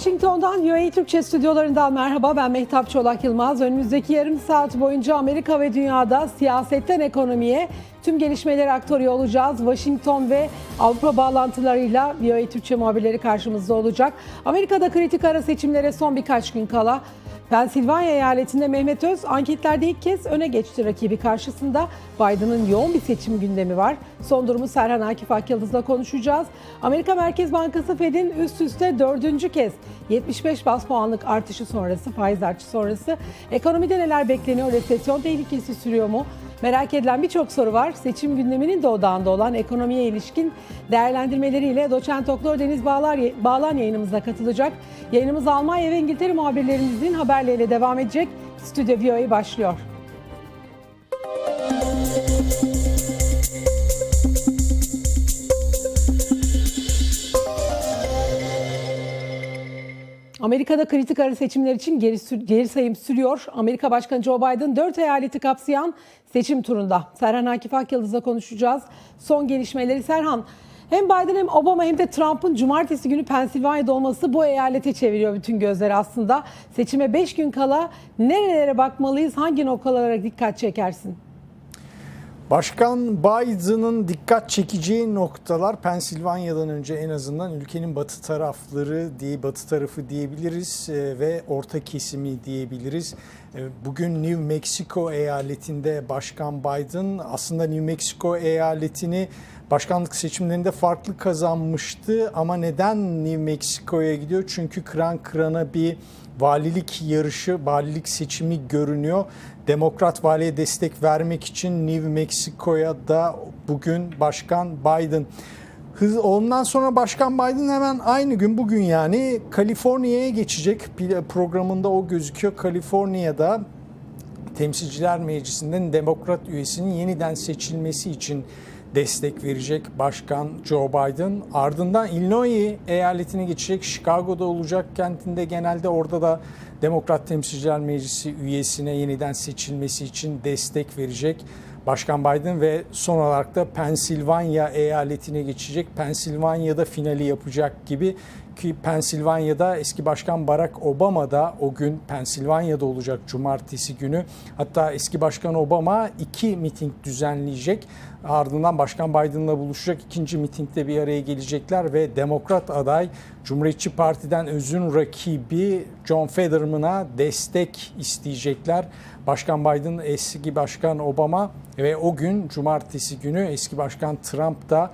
Washington'dan UAE Türkçe stüdyolarından merhaba ben Mehtap Çolak Yılmaz. Önümüzdeki yarım saat boyunca Amerika ve dünyada siyasetten ekonomiye tüm gelişmeleri aktarıyor olacağız. Washington ve Avrupa bağlantılarıyla UAE Türkçe muhabirleri karşımızda olacak. Amerika'da kritik ara seçimlere son birkaç gün kala Pensilvanya eyaletinde Mehmet Öz anketlerde ilk kez öne geçti rakibi karşısında. Biden'ın yoğun bir seçim gündemi var. Son durumu Serhan Akif Akyıldız'la konuşacağız. Amerika Merkez Bankası Fed'in üst üste dördüncü kez 75 bas puanlık artışı sonrası, faiz artışı sonrası ekonomide neler bekleniyor? Resesyon tehlikesi sürüyor mu? Merak edilen birçok soru var. Seçim gündeminin de olan ekonomiye ilişkin değerlendirmeleriyle doçent doktor Deniz Bağlar, Bağlan yayınımıza katılacak. Yayınımız Almanya ve İngiltere muhabirlerimizin haberleriyle devam edecek. Stüdyo VOA başlıyor. Amerika'da kritik ara seçimler için geri, geri sayım sürüyor. Amerika Başkanı Joe Biden 4 eyaleti kapsayan seçim turunda. Serhan Akif Akyıldız'la konuşacağız. Son gelişmeleri Serhan. Hem Biden hem Obama hem de Trump'ın cumartesi günü Pensilvanya'da olması bu eyalete çeviriyor bütün gözleri aslında. Seçime 5 gün kala nerelere bakmalıyız, hangi noktalara dikkat çekersin? Başkan Biden'ın dikkat çekeceği noktalar Pensilvanya'dan önce en azından ülkenin batı tarafları diye batı tarafı diyebiliriz e, ve orta kesimi diyebiliriz. E, Bugün New Mexico eyaletinde Başkan Biden aslında New Mexico eyaletini başkanlık seçimlerinde farklı kazanmıştı ama neden New Mexico'ya gidiyor? Çünkü kıran kırana bir valilik yarışı, valilik seçimi görünüyor. Demokrat valiye destek vermek için New Mexico'ya da bugün Başkan Biden Hız, ondan sonra Başkan Biden hemen aynı gün bugün yani Kaliforniya'ya geçecek. Programında o gözüküyor. Kaliforniya'da Temsilciler Meclisi'nden demokrat üyesinin yeniden seçilmesi için destek verecek Başkan Joe Biden. Ardından Illinois eyaletine geçecek. Chicago'da olacak kentinde genelde orada da Demokrat Temsilciler Meclisi üyesine yeniden seçilmesi için destek verecek. Başkan Biden ve son olarak da Pensilvanya eyaletine geçecek. Pensilvanya'da finali yapacak gibi ki Pensilvanya'da eski başkan Barack Obama da o gün Pensilvanya'da olacak cumartesi günü. Hatta eski başkan Obama iki miting düzenleyecek. Ardından Başkan Biden'la buluşacak. ikinci mitingde bir araya gelecekler ve Demokrat aday Cumhuriyetçi Parti'den özün rakibi John Fetterman'a destek isteyecekler. Başkan Biden, eski başkan Obama ve o gün cumartesi günü eski başkan Trump da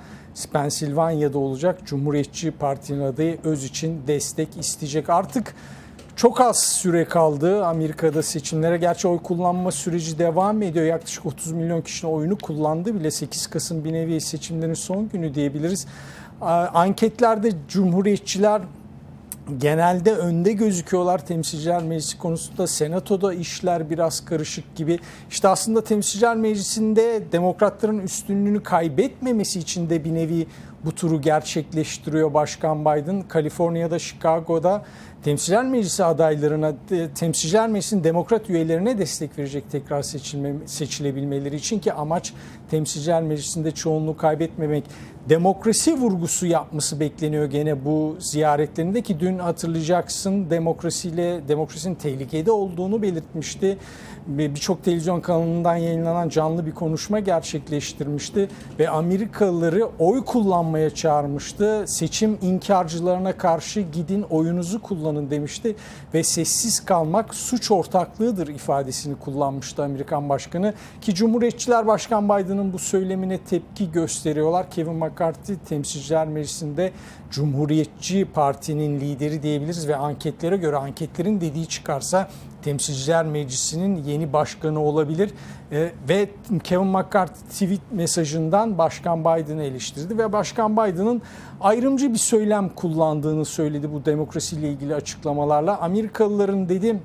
Pensilvanya'da olacak. Cumhuriyetçi Parti'nin adayı öz için destek isteyecek. Artık çok az süre kaldı Amerika'da seçimlere. Gerçi oy kullanma süreci devam ediyor. Yaklaşık 30 milyon kişinin oyunu kullandı bile. 8 Kasım bir nevi seçimlerin son günü diyebiliriz. Anketlerde Cumhuriyetçiler genelde önde gözüküyorlar temsilciler meclisi konusunda. Senatoda işler biraz karışık gibi. İşte aslında temsilciler meclisinde demokratların üstünlüğünü kaybetmemesi için de bir nevi bu turu gerçekleştiriyor Başkan Biden. Kaliforniya'da, Chicago'da temsilciler meclisi adaylarına, temsilciler meclisinin demokrat üyelerine destek verecek tekrar seçilme, seçilebilmeleri için ki amaç temsilciler meclisinde çoğunluğu kaybetmemek. Demokrasi vurgusu yapması bekleniyor gene bu ziyaretlerinde ki dün hatırlayacaksın demokrasiyle demokrasinin tehlikede olduğunu belirtmişti. Birçok televizyon kanalından yayınlanan canlı bir konuşma gerçekleştirmişti ve Amerikalıları oy kullanmaya çağırmıştı. Seçim inkarcılarına karşı gidin oyunuzu kullanın demişti ve sessiz kalmak suç ortaklığıdır ifadesini kullanmıştı Amerikan Başkanı ki Cumhuriyetçiler Başkan Biden'ın bu söylemine tepki gösteriyorlar. Kevin McCarthy Temsilciler Meclisi'nde Cumhuriyetçi Parti'nin lideri diyebiliriz ve anketlere göre anketlerin dediği çıkarsa Temsilciler Meclisi'nin yeni başkanı olabilir ee, ve Kevin McCarthy tweet mesajından Başkan Biden'ı eleştirdi ve Başkan Biden'ın ayrımcı bir söylem kullandığını söyledi bu demokrasiyle ilgili açıklamalarla. Amerikalıların dedi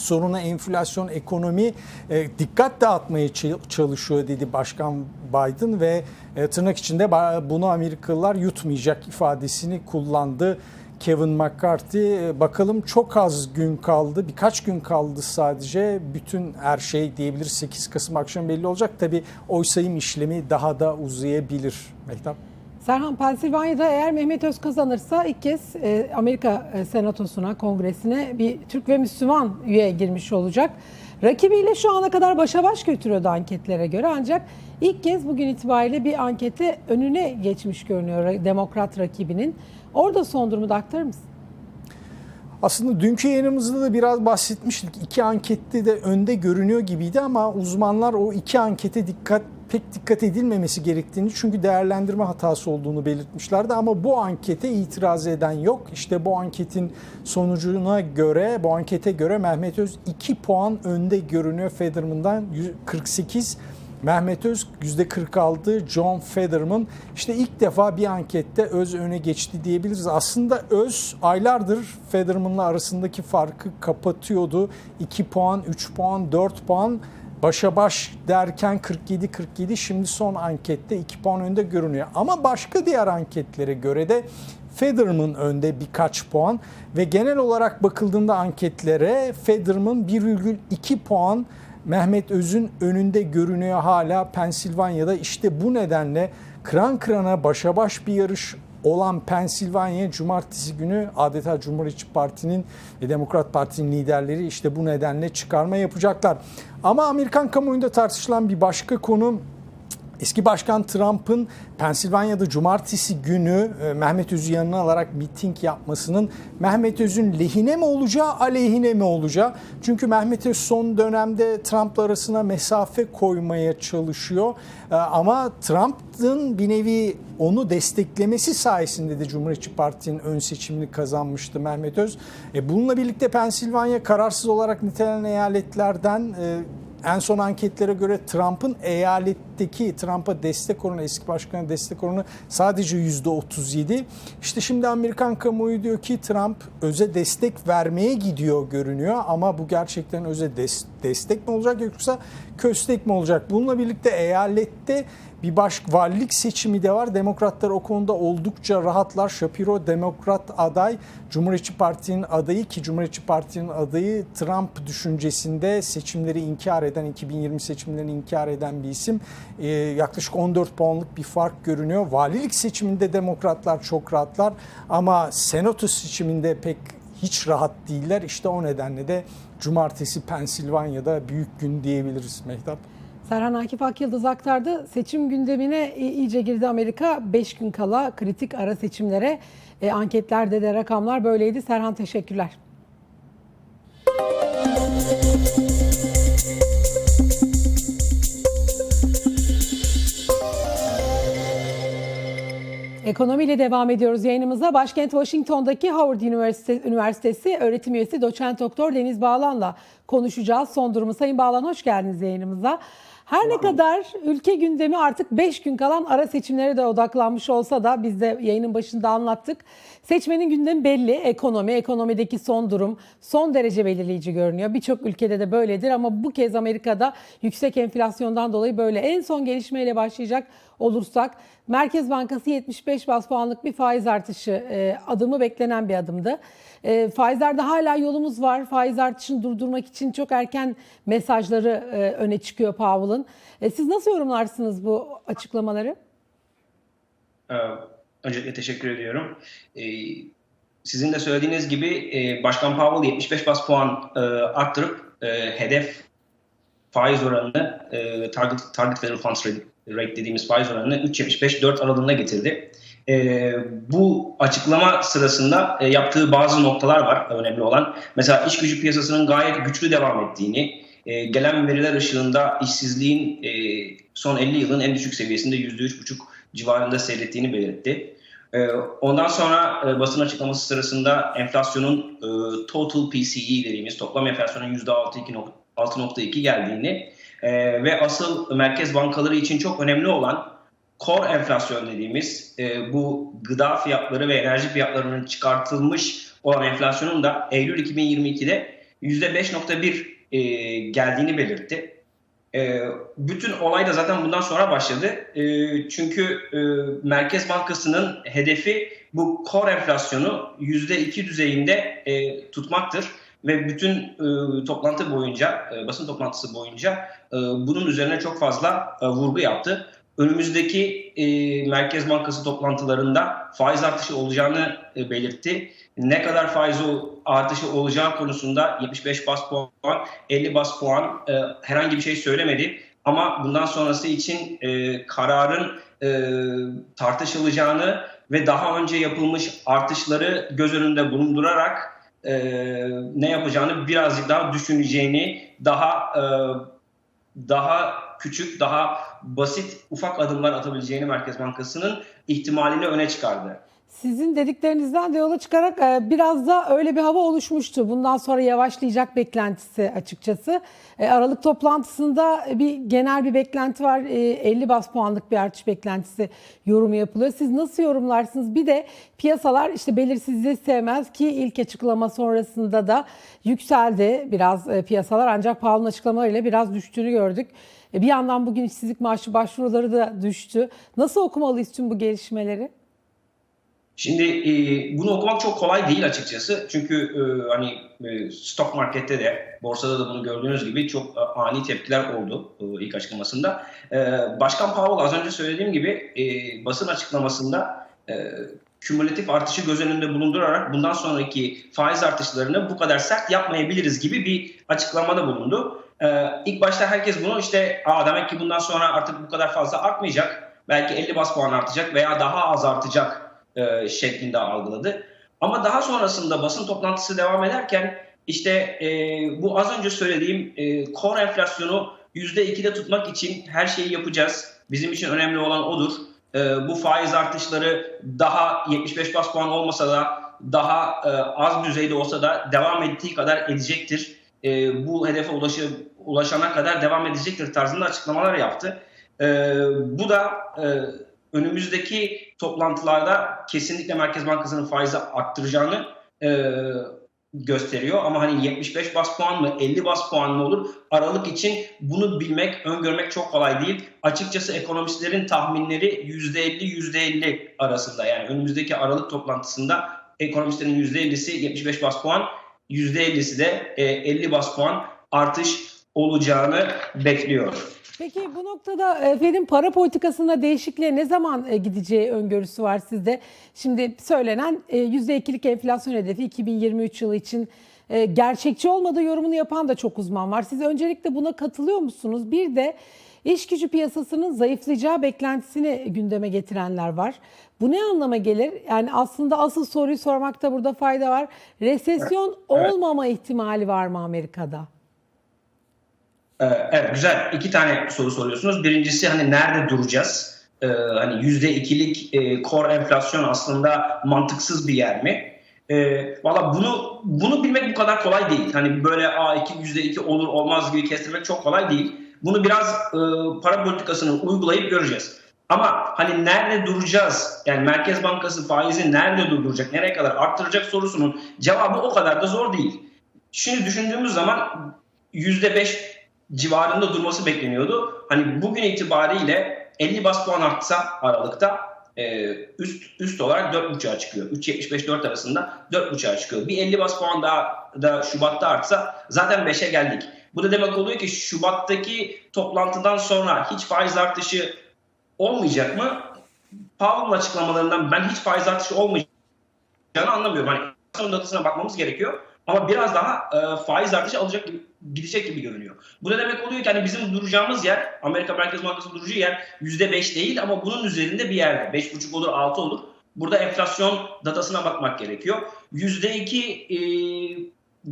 soruna enflasyon, ekonomi e, dikkat dağıtmaya çalışıyor dedi Başkan Biden ve e, tırnak içinde bunu Amerikalılar yutmayacak ifadesini kullandı. Kevin McCarthy bakalım çok az gün kaldı birkaç gün kaldı sadece bütün her şey diyebiliriz 8 Kasım akşam belli olacak tabi oy sayım işlemi daha da uzayabilir Mehtap. Serhan Pensilvanya'da eğer Mehmet Öz kazanırsa ilk kez e, Amerika e, Senatosu'na, Kongresine bir Türk ve Müslüman üye girmiş olacak. Rakibiyle şu ana kadar başa baş götürüyordu anketlere göre ancak ilk kez bugün itibariyle bir ankette önüne geçmiş görünüyor demokrat rakibinin. Orada son durumu da aktarır mısın? Aslında dünkü yayınımızda da biraz bahsetmiştik. İki ankette de önde görünüyor gibiydi ama uzmanlar o iki ankete dikkat pek dikkat edilmemesi gerektiğini çünkü değerlendirme hatası olduğunu belirtmişlerdi ama bu ankete itiraz eden yok. İşte bu anketin sonucuna göre, bu ankete göre Mehmet Öz 2 puan önde görünüyor Federman'dan 48 Mehmet Öz %46, John Federman işte ilk defa bir ankette Öz öne geçti diyebiliriz. Aslında Öz aylardır Federman'la arasındaki farkı kapatıyordu. 2 puan, 3 puan, 4 puan başa baş derken 47-47 şimdi son ankette 2 puan önde görünüyor. Ama başka diğer anketlere göre de Federman önde birkaç puan ve genel olarak bakıldığında anketlere Federman 1,2 puan Mehmet Öz'ün önünde görünüyor hala Pensilvanya'da. İşte bu nedenle kıran kırana başa baş bir yarış olan Pensilvanya cumartesi günü adeta Cumhuriyetçi Parti'nin ve Demokrat Parti'nin liderleri işte bu nedenle çıkarma yapacaklar. Ama Amerikan kamuoyunda tartışılan bir başka konu Eski Başkan Trump'ın Pensilvanya'da cumartesi günü e, Mehmet Öz'ü yanına alarak miting yapmasının Mehmet Öz'ün lehine mi olacağı, aleyhine mi olacağı? Çünkü Mehmet Öz son dönemde Trump'la arasına mesafe koymaya çalışıyor. E, ama Trump'ın bir nevi onu desteklemesi sayesinde de Cumhuriyetçi Parti'nin ön seçimini kazanmıştı Mehmet Öz. E, bununla birlikte Pensilvanya kararsız olarak nitelenen eyaletlerden en son anketlere göre Trump'ın eyaletteki Trump'a destek oranı, eski başkana destek oranı sadece %37. İşte şimdi Amerikan kamuoyu diyor ki Trump öze destek vermeye gidiyor görünüyor ama bu gerçekten öze des- destek mi olacak yoksa köstek mi olacak? Bununla birlikte eyalette bir baş valilik seçimi de var. Demokratlar o konuda oldukça rahatlar. Shapiro demokrat aday, Cumhuriyetçi Parti'nin adayı ki Cumhuriyetçi Parti'nin adayı Trump düşüncesinde seçimleri inkar eden, 2020 seçimlerini inkar eden bir isim. Ee, yaklaşık 14 puanlık bir fark görünüyor. Valilik seçiminde demokratlar çok rahatlar ama senato seçiminde pek hiç rahat değiller. İşte o nedenle de cumartesi Pensilvanya'da büyük gün diyebiliriz Mehtap. Serhan Akif Akyıldız aktardı. Seçim gündemine iyice girdi Amerika. 5 gün kala kritik ara seçimlere e, anketlerde de rakamlar böyleydi. Serhan teşekkürler. Ekonomiyle devam ediyoruz yayınımıza. Başkent Washington'daki Howard Üniversitesi, Üniversitesi öğretim üyesi doçent doktor Deniz Bağlan'la konuşacağız. Son durumu Sayın Bağlan hoş geldiniz yayınımıza. Her ne kadar ülke gündemi artık 5 gün kalan ara seçimlere de odaklanmış olsa da biz de yayının başında anlattık. Seçmenin gündemi belli. Ekonomi, ekonomideki son durum son derece belirleyici görünüyor. Birçok ülkede de böyledir ama bu kez Amerika'da yüksek enflasyondan dolayı böyle. En son gelişmeyle başlayacak olursak Merkez Bankası 75 bas puanlık bir faiz artışı e, adımı beklenen bir adımdı. E, faizlerde hala yolumuz var. Faiz artışını durdurmak için çok erken mesajları e, öne çıkıyor Powell'ın. E, siz nasıl yorumlarsınız bu açıklamaları? Ee, öncelikle teşekkür ediyorum. Ee, sizin de söylediğiniz gibi e, Başkan Powell 75 bas puan e, arttırıp e, hedef faiz oranını target, target federal funds rate dediğimiz faiz oranını 3.75-4 aralığına getirdi. bu açıklama sırasında yaptığı bazı noktalar var önemli olan. Mesela iş gücü piyasasının gayet güçlü devam ettiğini, gelen veriler ışığında işsizliğin son 50 yılın en düşük seviyesinde %3,5 civarında seyrettiğini belirtti. Ondan sonra basın açıklaması sırasında enflasyonun total PCE dediğimiz toplam enflasyonun %6.2 geldiğini ve asıl merkez bankaları için çok önemli olan core enflasyon dediğimiz bu gıda fiyatları ve enerji fiyatlarının çıkartılmış olan enflasyonun da Eylül 2022'de %5.1 geldiğini belirtti. E, bütün olay da zaten bundan sonra başladı. E, çünkü e, Merkez Bankası'nın hedefi bu core enflasyonu %2 düzeyinde e, tutmaktır. Ve bütün e, toplantı boyunca, e, basın toplantısı boyunca e, bunun üzerine çok fazla e, vurgu yaptı. Önümüzdeki e, Merkez Bankası toplantılarında faiz artışı olacağını e, belirtti. Ne kadar faiz artışı olacağı konusunda 75 bas puan, 50 bas puan e, herhangi bir şey söylemedi. Ama bundan sonrası için e, kararın e, tartışılacağını ve daha önce yapılmış artışları göz önünde bulundurarak e, ne yapacağını birazcık daha düşüneceğini, daha e, daha küçük, daha basit, ufak adımlar atabileceğini Merkez Bankası'nın ihtimalini öne çıkardı. Sizin dediklerinizden de yola çıkarak e, biraz da öyle bir hava oluşmuştu. Bundan sonra yavaşlayacak beklentisi açıkçası. E, Aralık toplantısında bir genel bir beklenti var. E, 50 bas puanlık bir artış beklentisi yorumu yapılıyor. Siz nasıl yorumlarsınız? Bir de piyasalar işte belirsizliği sevmez ki ilk açıklama sonrasında da yükseldi biraz e, piyasalar ancak Powell'ın açıklamalarıyla biraz düştüğünü gördük. E, Bir yandan bugün işsizlik maaşı başvuruları da düştü. Nasıl okumalıyız tüm bu gelişmeleri? Şimdi e, bunu okumak çok kolay değil açıkçası. Çünkü e, hani e, stok markette de borsada da bunu gördüğünüz gibi çok e, ani tepkiler oldu e, ilk açıklamasında. E, Başkan Powell az önce söylediğim gibi e, basın açıklamasında e, kümülatif artışı göz önünde bulundurarak bundan sonraki faiz artışlarını bu kadar sert yapmayabiliriz gibi bir açıklamada bulundu. E, ilk başta herkes bunu işte Aa, demek ki bundan sonra artık bu kadar fazla artmayacak. Belki 50 bas puan artacak veya daha az artacak e, şeklinde algıladı. Ama daha sonrasında basın toplantısı devam ederken işte e, bu az önce söylediğim e, core enflasyonu %2'de tutmak için her şeyi yapacağız. Bizim için önemli olan odur. E, bu faiz artışları daha 75 bas puan olmasa da daha e, az düzeyde olsa da devam ettiği kadar edecektir. E, bu hedefe ulaşı, ulaşana kadar devam edecektir tarzında açıklamalar yaptı. E, bu da e, önümüzdeki toplantılarda kesinlikle Merkez Bankası'nın faizi arttıracağını e, gösteriyor. Ama hani 75 bas puan mı 50 bas puan mı olur? Aralık için bunu bilmek, öngörmek çok kolay değil. Açıkçası ekonomistlerin tahminleri %50 %50 arasında. Yani önümüzdeki Aralık toplantısında ekonomistlerin %50'si 75 bas puan, %50'si de e, 50 bas puan artış olacağını bekliyor. Peki bu noktada e, Fed'in para politikasında değişikliğe ne zaman e, gideceği öngörüsü var sizde? Şimdi söylenen e, %2'lik enflasyon hedefi 2023 yılı için e, gerçekçi olmadığı yorumunu yapan da çok uzman var. Siz öncelikle buna katılıyor musunuz? Bir de iş gücü piyasasının zayıflayacağı beklentisini gündeme getirenler var. Bu ne anlama gelir? Yani aslında asıl soruyu sormakta burada fayda var. Resesyon Evet. olmama ihtimali var mı Amerika'da? Ee, Evet güzel. İki tane soru soruyorsunuz. Birincisi hani nerede duracağız? Ee, hani yüzde ikilik e, core enflasyon aslında mantıksız bir yer mi? Ee, Valla bunu bunu bilmek bu kadar kolay değil. Hani böyle a iki yüzde iki olur olmaz gibi kestirmek çok kolay değil. Bunu biraz e, para politikasını uygulayıp göreceğiz. Ama hani nerede duracağız? Yani Merkez Bankası faizi nerede durduracak? Nereye kadar arttıracak sorusunun cevabı o kadar da zor değil. Şimdi düşündüğümüz zaman %5 civarında durması bekleniyordu. Hani bugün itibariyle 50 bas puan artsa Aralık'ta e, üst üst olarak 4.5'a çıkıyor. 3.75-4 arasında 4.5'a çıkıyor. Bir 50 bas puan daha da Şubat'ta artsa zaten 5'e geldik. Bu da demek oluyor ki Şubat'taki toplantıdan sonra hiç faiz artışı olmayacak mı? Powell'ın açıklamalarından ben hiç faiz artışı olmayacağını anlamıyorum. Hani enflasyon datasına bakmamız gerekiyor. Ama biraz daha e, faiz artışı alacak gibi, gidecek gibi görünüyor. Bu da demek oluyor ki hani bizim duracağımız yer, Amerika Merkez Bankası'nın duracağı yer %5 değil ama bunun üzerinde bir yerde. 5,5 olur, 6 olur. Burada enflasyon datasına bakmak gerekiyor. %2 e,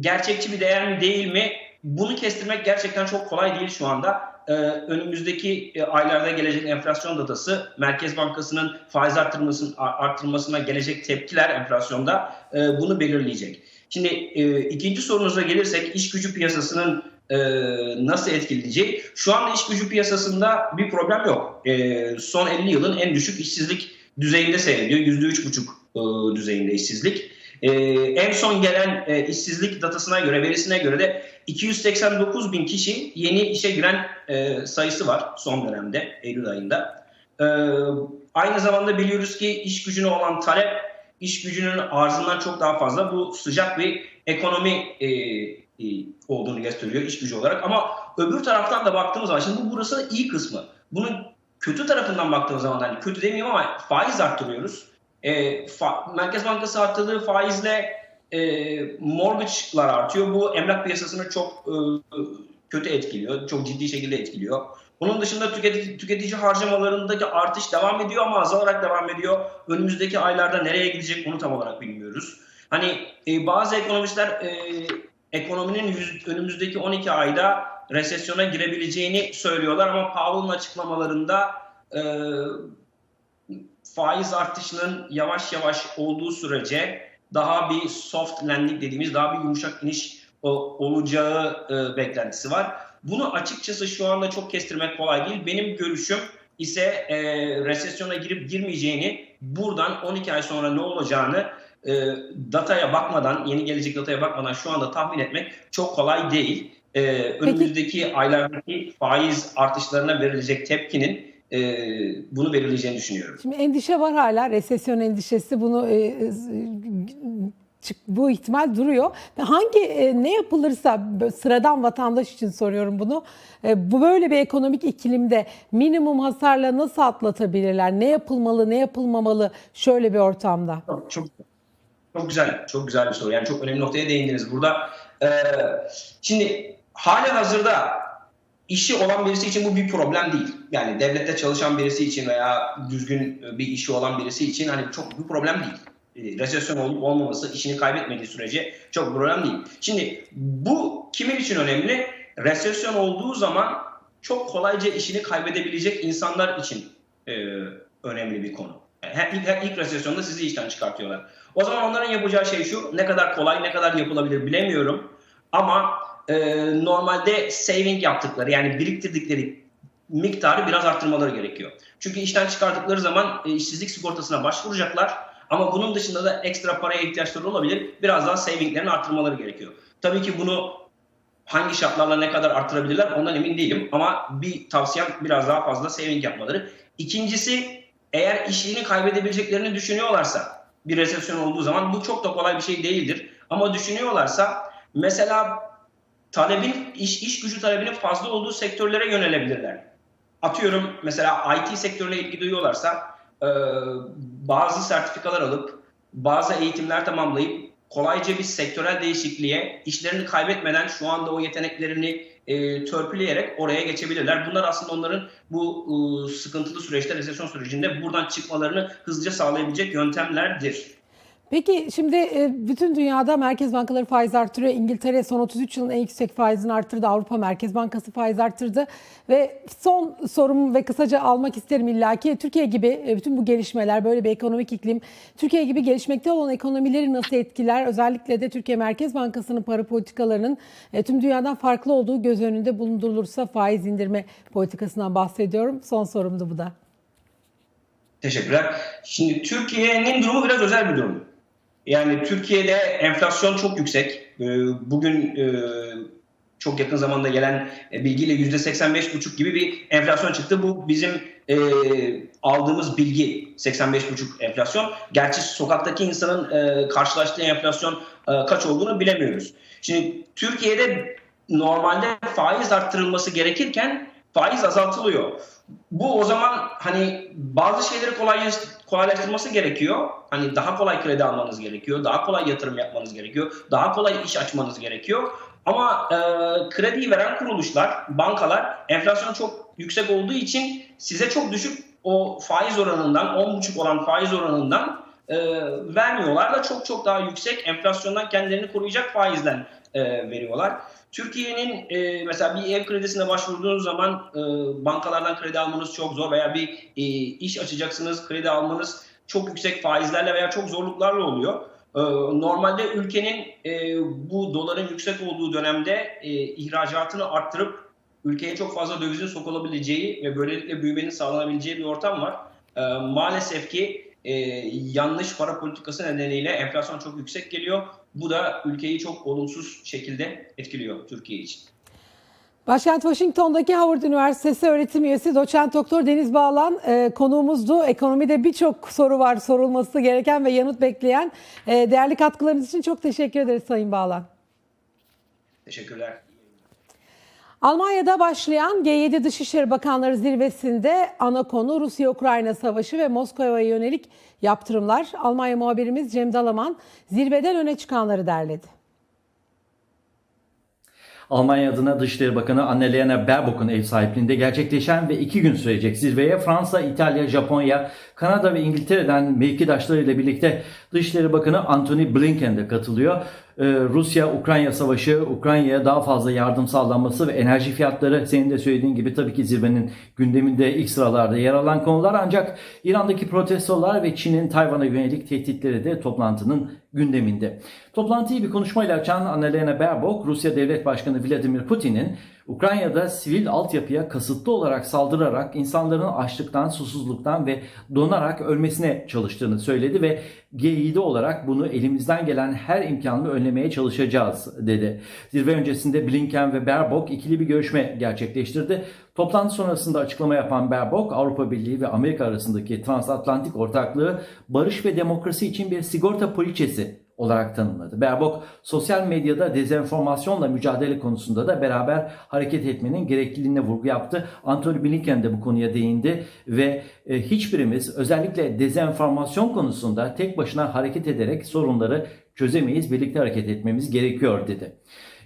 gerçekçi bir değer mi değil mi? Bunu kestirmek gerçekten çok kolay değil şu anda. Ee, önümüzdeki e, aylarda gelecek enflasyon datası, Merkez Bankası'nın faiz arttırmasının arttırmasına gelecek tepkiler enflasyonda e, bunu belirleyecek. Şimdi e, ikinci sorunuza gelirsek iş gücü piyasasının e, nasıl etkileyeceği. Şu anda iş gücü piyasasında bir problem yok. E, son 50 yılın en düşük işsizlik düzeyinde seyrediyor. %3,5 e, düzeyinde işsizlik. E, en son gelen e, işsizlik datasına göre, verisine göre de 289 bin kişi yeni işe giren e, sayısı var son dönemde, Eylül ayında. E, aynı zamanda biliyoruz ki iş gücüne olan talep, iş gücünün arzından çok daha fazla. Bu sıcak bir ekonomi e, e, olduğunu gösteriyor iş gücü olarak. Ama öbür taraftan da baktığımız zaman, şimdi bu burası iyi kısmı. Bunun kötü tarafından baktığım zaman hani kötü demeyeyim ama faiz arttırıyoruz. E, fa- Merkez Bankası arttırdığı faizle e, mortgage'lar artıyor. Bu emlak piyasasını çok e, kötü etkiliyor. Çok ciddi şekilde etkiliyor. Bunun dışında tüketici, tüketici harcamalarındaki artış devam ediyor ama azalarak devam ediyor. Önümüzdeki aylarda nereye gidecek bunu tam olarak bilmiyoruz. Hani e, bazı ekonomistler e, ekonominin yüz, önümüzdeki 12 ayda resesyona girebileceğini söylüyorlar ama Powell'ın açıklamalarında e, faiz artışının yavaş yavaş olduğu sürece daha bir soft landing dediğimiz daha bir yumuşak iniş o, olacağı e, beklentisi var. Bunu açıkçası şu anda çok kestirmek kolay değil. Benim görüşüm ise e, resesyona girip girmeyeceğini buradan 12 ay sonra ne olacağını e, dataya bakmadan, yeni gelecek dataya bakmadan şu anda tahmin etmek çok kolay değil. E, önümüzdeki aylardaki faiz artışlarına verilecek tepkinin e, bunu belirleyeceğini düşünüyorum. Şimdi endişe var hala resesyon endişesi bunu e, e, bu ihtimal duruyor. Ve hangi e, ne yapılırsa sıradan vatandaş için soruyorum bunu. E, bu böyle bir ekonomik iklimde minimum hasarla nasıl atlatabilirler? Ne yapılmalı, ne yapılmamalı şöyle bir ortamda? Çok, çok, güzel, çok güzel bir soru. Yani çok önemli noktaya değindiniz burada. Ee, şimdi hali hazırda işi olan birisi için bu bir problem değil. Yani devlette çalışan birisi için veya düzgün bir işi olan birisi için hani çok bir problem değil. Ee, Resesyon olup olmaması işini kaybetmediği sürece çok problem değil. Şimdi bu kimin için önemli? Resesyon olduğu zaman çok kolayca işini kaybedebilecek insanlar için e, önemli bir konu. Yani ilk, ilk resesyonda sizi işten çıkartıyorlar. O zaman onların yapacağı şey şu, ne kadar kolay, ne kadar yapılabilir bilemiyorum. Ama e, normalde saving yaptıkları yani biriktirdikleri miktarı biraz arttırmaları gerekiyor. Çünkü işten çıkardıkları zaman e, işsizlik sigortasına başvuracaklar. Ama bunun dışında da ekstra paraya ihtiyaçları olabilir. Biraz daha savinglerini arttırmaları gerekiyor. Tabii ki bunu hangi şartlarla ne kadar arttırabilirler ondan emin değilim. Ama bir tavsiyem biraz daha fazla saving yapmaları. İkincisi eğer işini kaybedebileceklerini düşünüyorlarsa bir resesyon olduğu zaman bu çok da kolay bir şey değildir. Ama düşünüyorlarsa mesela talebin iş, iş gücü talebinin fazla olduğu sektörlere yönelebilirler. Atıyorum mesela IT sektörüne ilgi duyuyorlarsa bazı sertifikalar alıp bazı eğitimler tamamlayıp kolayca bir sektörel değişikliğe işlerini kaybetmeden şu anda o yeteneklerini e, törpüleyerek oraya geçebilirler. Bunlar aslında onların bu e, sıkıntılı süreçte, resesyon sürecinde buradan çıkmalarını hızlıca sağlayabilecek yöntemlerdir. Peki şimdi e, bütün dünyada merkez bankaları faiz artırıyor. İngiltere son 33 yılın en yüksek faizini arttırdı. Avrupa Merkez Bankası faiz arttırdı. Ve son sorum ve kısaca almak isterim illaki. Türkiye gibi e, bütün bu gelişmeler, böyle bir ekonomik iklim, Türkiye gibi gelişmekte olan ekonomileri nasıl etkiler? Özellikle de Türkiye Merkez Bankası'nın para politikalarının e, tüm dünyadan farklı olduğu göz önünde bulundurulursa faiz indirme politikasından bahsediyorum. Son sorumdu bu da. Teşekkürler. Şimdi Türkiye'nin durumu biraz özel bir durum. Yani Türkiye'de enflasyon çok yüksek. Ee, Bugün e, çok yakın zamanda gelen e, bilgiyle %85,5 gibi bir enflasyon çıktı. Bu bizim e, aldığımız bilgi 85,5 enflasyon. Gerçi sokaktaki insanın karşılaştığı enflasyon kaç olduğunu bilemiyoruz. Şimdi Türkiye'de normalde faiz arttırılması gerekirken faiz azaltılıyor. Bu o zaman hani bazı şeyleri kolaylaş- kolaylaştırması gerekiyor. Hani daha kolay kredi almanız gerekiyor, daha kolay yatırım yapmanız gerekiyor, daha kolay iş açmanız gerekiyor. Ama e, krediyi veren kuruluşlar, bankalar enflasyon çok yüksek olduğu için size çok düşük o faiz oranından, 10,5 olan faiz oranından e, vermiyorlar da çok çok daha yüksek enflasyondan kendilerini koruyacak faizden e, veriyorlar. Türkiye'nin e, mesela bir ev kredisine başvurduğunuz zaman e, bankalardan kredi almanız çok zor veya bir e, iş açacaksınız kredi almanız çok yüksek faizlerle veya çok zorluklarla oluyor. E, normalde ülkenin e, bu doların yüksek olduğu dönemde e, ihracatını arttırıp ülkeye çok fazla dövizin sokulabileceği ve böylelikle büyümenin sağlanabileceği bir ortam var. E, maalesef ki e, yanlış para politikası nedeniyle enflasyon çok yüksek geliyor. Bu da ülkeyi çok olumsuz şekilde etkiliyor Türkiye için. Başkent Washington'daki Howard Üniversitesi öğretim üyesi doçent doktor Deniz Bağlan e, konuğumuzdu. Ekonomide birçok soru var sorulması gereken ve yanıt bekleyen. E, değerli katkılarınız için çok teşekkür ederiz Sayın Bağlan. Teşekkürler. Almanya'da başlayan G7 Dışişleri Bakanları zirvesinde ana konu Rusya-Ukrayna savaşı ve Moskova'ya yönelik yaptırımlar. Almanya muhabirimiz Cem Dalaman zirveden öne çıkanları derledi. Almanya adına Dışişleri Bakanı Annalena Baerbock'un ev sahipliğinde gerçekleşen ve iki gün sürecek zirveye Fransa, İtalya, Japonya, Kanada ve İngiltere'den mevkidaşlarıyla birlikte Dışişleri Bakanı Antony Blinken de katılıyor. Ee, Rusya-Ukrayna savaşı, Ukrayna'ya daha fazla yardım sağlanması ve enerji fiyatları senin de söylediğin gibi tabii ki zirvenin gündeminde ilk sıralarda yer alan konular ancak İran'daki protestolar ve Çin'in Tayvan'a yönelik tehditleri de toplantının gündeminde. Toplantıyı bir konuşmayla açan Annalena Baerbock, Rusya Devlet Başkanı Vladimir Putin'in Ukrayna'da sivil altyapıya kasıtlı olarak saldırarak insanların açlıktan, susuzluktan ve donarak ölmesine çalıştığını söyledi ve G7 olarak bunu elimizden gelen her imkanla önlemeye çalışacağız dedi. Zirve öncesinde Blinken ve Baerbock ikili bir görüşme gerçekleştirdi. Toplantı sonrasında açıklama yapan Baerbock, Avrupa Birliği ve Amerika arasındaki transatlantik ortaklığı barış ve demokrasi için bir sigorta poliçesi olarak tanımladı. Baerbock sosyal medyada dezenformasyonla mücadele konusunda da beraber hareket etmenin gerekliliğine vurgu yaptı. Antony Blinken de bu konuya değindi ve e, hiçbirimiz özellikle dezenformasyon konusunda tek başına hareket ederek sorunları çözemeyiz, birlikte hareket etmemiz gerekiyor dedi.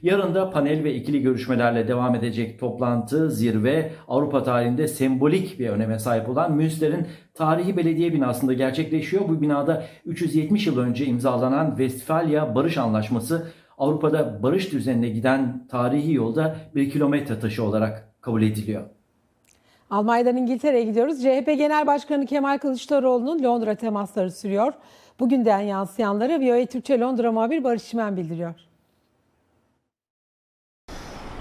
Yarın da panel ve ikili görüşmelerle devam edecek toplantı, zirve Avrupa tarihinde sembolik bir öneme sahip olan Münster'in tarihi belediye binasında gerçekleşiyor. Bu binada 370 yıl önce imzalanan Westfalia Barış Anlaşması Avrupa'da barış düzenine giden tarihi yolda bir kilometre taşı olarak kabul ediliyor. Almanya'dan İngiltere'ye gidiyoruz. CHP Genel Başkanı Kemal Kılıçdaroğlu'nun Londra temasları sürüyor. Bugünden yansıyanları VOA Türkçe Londra muhabir Barış Çimen bildiriyor.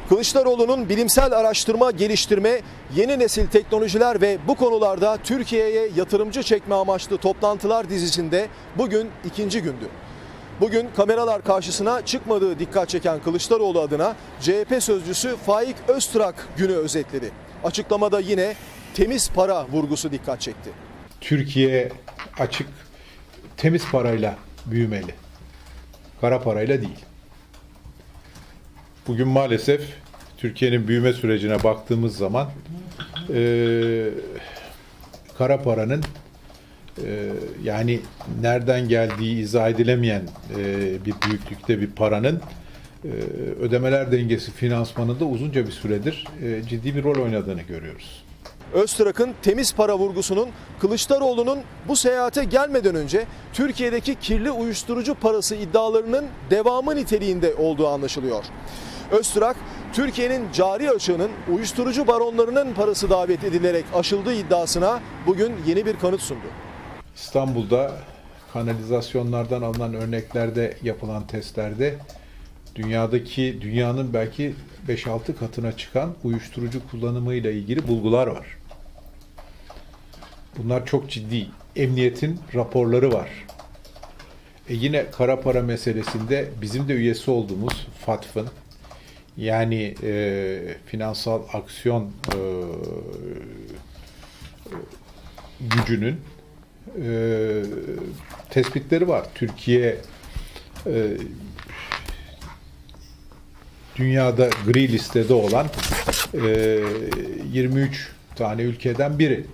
Kılıçdaroğlu'nun bilimsel araştırma, geliştirme, yeni nesil teknolojiler ve bu konularda Türkiye'ye yatırımcı çekme amaçlı toplantılar dizisinde bugün ikinci gündü. Bugün kameralar karşısına çıkmadığı dikkat çeken Kılıçdaroğlu adına CHP sözcüsü Faik Öztrak günü özetledi. Açıklamada yine temiz para vurgusu dikkat çekti. Türkiye açık temiz parayla büyümeli. Kara parayla değil. Bugün maalesef Türkiye'nin büyüme sürecine baktığımız zaman e, kara paranın e, yani nereden geldiği izah edilemeyen e, bir büyüklükte bir paranın e, ödemeler dengesi finansmanında uzunca bir süredir e, ciddi bir rol oynadığını görüyoruz. Öztrak'ın temiz para vurgusunun Kılıçdaroğlu'nun bu seyahate gelmeden önce Türkiye'deki kirli uyuşturucu parası iddialarının devamı niteliğinde olduğu anlaşılıyor. Öztrak, Türkiye'nin cari açığının uyuşturucu baronlarının parası davet edilerek aşıldığı iddiasına bugün yeni bir kanıt sundu. İstanbul'da kanalizasyonlardan alınan örneklerde yapılan testlerde dünyadaki dünyanın belki 5-6 katına çıkan uyuşturucu kullanımıyla ilgili bulgular var. Bunlar çok ciddi. Emniyetin raporları var. E yine kara para meselesinde bizim de üyesi olduğumuz FATF'ın yani e, finansal aksiyon e, gücünün e, tespitleri var. Türkiye e, dünyada gri listede olan e, 23 tane ülkeden biri.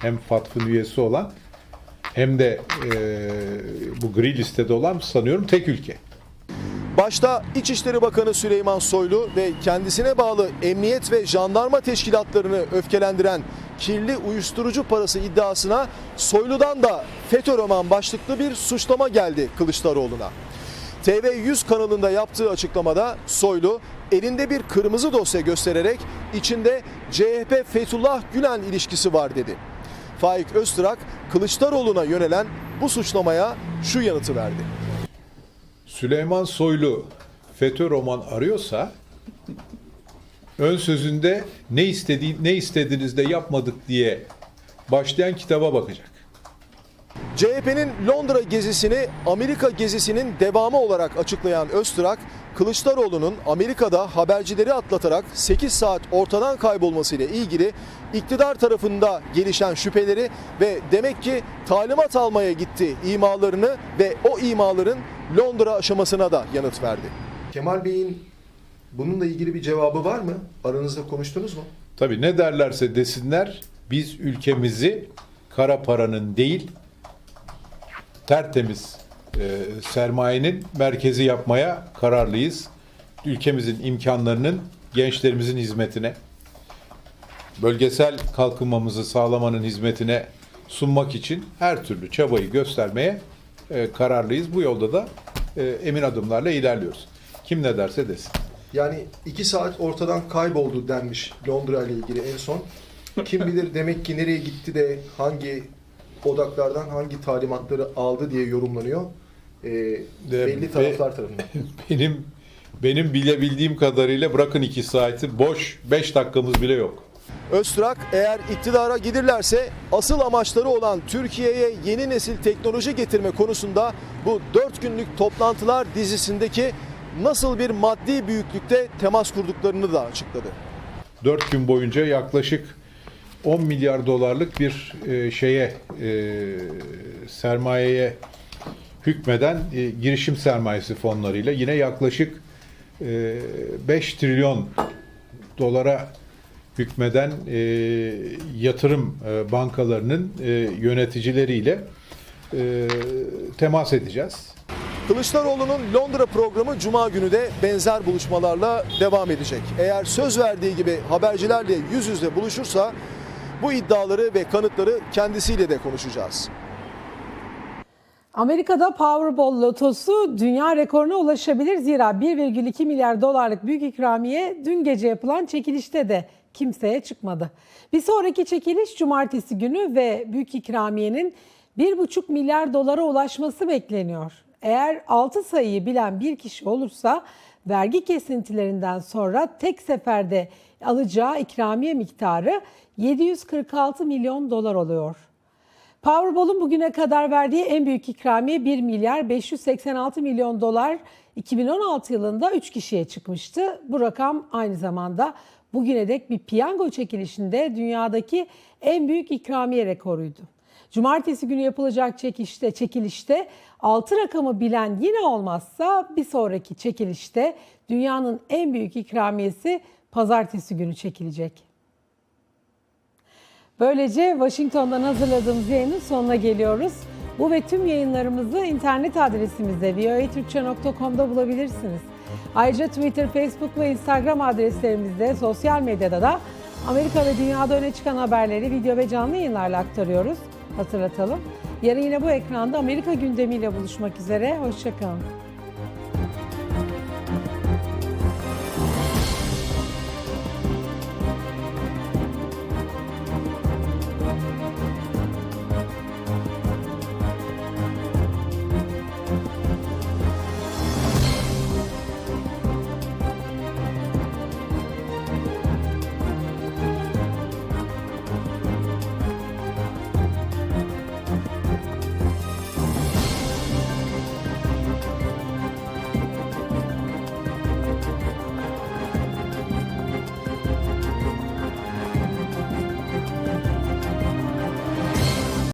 Hem FATF'ın üyesi olan hem de e, bu gri listede olan sanıyorum tek ülke. Başta İçişleri Bakanı Süleyman Soylu ve kendisine bağlı emniyet ve jandarma teşkilatlarını öfkelendiren kirli uyuşturucu parası iddiasına Soylu'dan da FETÖ roman başlıklı bir suçlama geldi Kılıçdaroğlu'na. TV100 kanalında yaptığı açıklamada Soylu elinde bir kırmızı dosya göstererek içinde CHP Fethullah Gülen ilişkisi var dedi. Faik Öztrak Kılıçdaroğlu'na yönelen bu suçlamaya şu yanıtı verdi. Süleyman Soylu FETÖ roman arıyorsa ön sözünde ne istedi ne istediniz de yapmadık diye başlayan kitaba bakacak. CHP'nin Londra gezisini Amerika gezisinin devamı olarak açıklayan Öztrak, Kılıçdaroğlu'nun Amerika'da habercileri atlatarak 8 saat ortadan kaybolmasıyla ilgili iktidar tarafında gelişen şüpheleri ve demek ki talimat almaya gitti imalarını ve o imaların Londra aşamasına da yanıt verdi. Kemal Bey'in Bununla ilgili bir cevabı var mı? Aranızda konuştunuz mu? Tabii ne derlerse desinler biz ülkemizi kara paranın değil tertemiz sermayenin merkezi yapmaya kararlıyız. Ülkemizin imkanlarının gençlerimizin hizmetine, bölgesel kalkınmamızı sağlamanın hizmetine sunmak için her türlü çabayı göstermeye e, kararlıyız. Bu yolda da e, emin adımlarla ilerliyoruz. Kim ne derse desin. Yani iki saat ortadan kayboldu denmiş Londra ile ilgili en son. Kim bilir demek ki nereye gitti de hangi odaklardan hangi talimatları aldı diye yorumlanıyor. Ee, belli taraflar tarafından. Benim benim bilebildiğim kadarıyla bırakın iki saati boş 5 dakikamız bile yok. Öztürk eğer iktidara gelirlerse asıl amaçları olan Türkiye'ye yeni nesil teknoloji getirme konusunda bu 4 günlük toplantılar dizisindeki nasıl bir maddi büyüklükte temas kurduklarını da açıkladı. 4 gün boyunca yaklaşık 10 milyar dolarlık bir e, şeye e, sermayeye hükmeden e, girişim sermayesi fonlarıyla yine yaklaşık e, 5 trilyon dolara hükmeden e, yatırım e, bankalarının e, yöneticileriyle e, temas edeceğiz. Kılıçdaroğlu'nun Londra programı Cuma günü de benzer buluşmalarla devam edecek. Eğer söz verdiği gibi habercilerle yüz yüze buluşursa bu iddiaları ve kanıtları kendisiyle de konuşacağız. Amerika'da Powerball lotosu dünya rekoruna ulaşabilir. Zira 1,2 milyar dolarlık büyük ikramiye dün gece yapılan çekilişte de kimseye çıkmadı. Bir sonraki çekiliş cumartesi günü ve büyük ikramiyenin 1,5 milyar dolara ulaşması bekleniyor. Eğer 6 sayıyı bilen bir kişi olursa vergi kesintilerinden sonra tek seferde alacağı ikramiye miktarı 746 milyon dolar oluyor. Powerball'un bugüne kadar verdiği en büyük ikramiye 1 milyar 586 milyon dolar 2016 yılında 3 kişiye çıkmıştı. Bu rakam aynı zamanda bugüne dek bir piyango çekilişinde dünyadaki en büyük ikramiye rekoruydu. Cumartesi günü yapılacak çekilişte, çekilişte 6 rakamı bilen yine olmazsa bir sonraki çekilişte dünyanın en büyük ikramiyesi pazartesi günü çekilecek. Böylece Washington'dan hazırladığımız yayının sonuna geliyoruz. Bu ve tüm yayınlarımızı internet adresimizde voaturkçe.com'da bulabilirsiniz. Ayrıca Twitter, Facebook ve Instagram adreslerimizde sosyal medyada da Amerika ve dünyada öne çıkan haberleri video ve canlı yayınlarla aktarıyoruz. Hatırlatalım. Yarın yine bu ekranda Amerika gündemiyle buluşmak üzere. Hoşçakalın.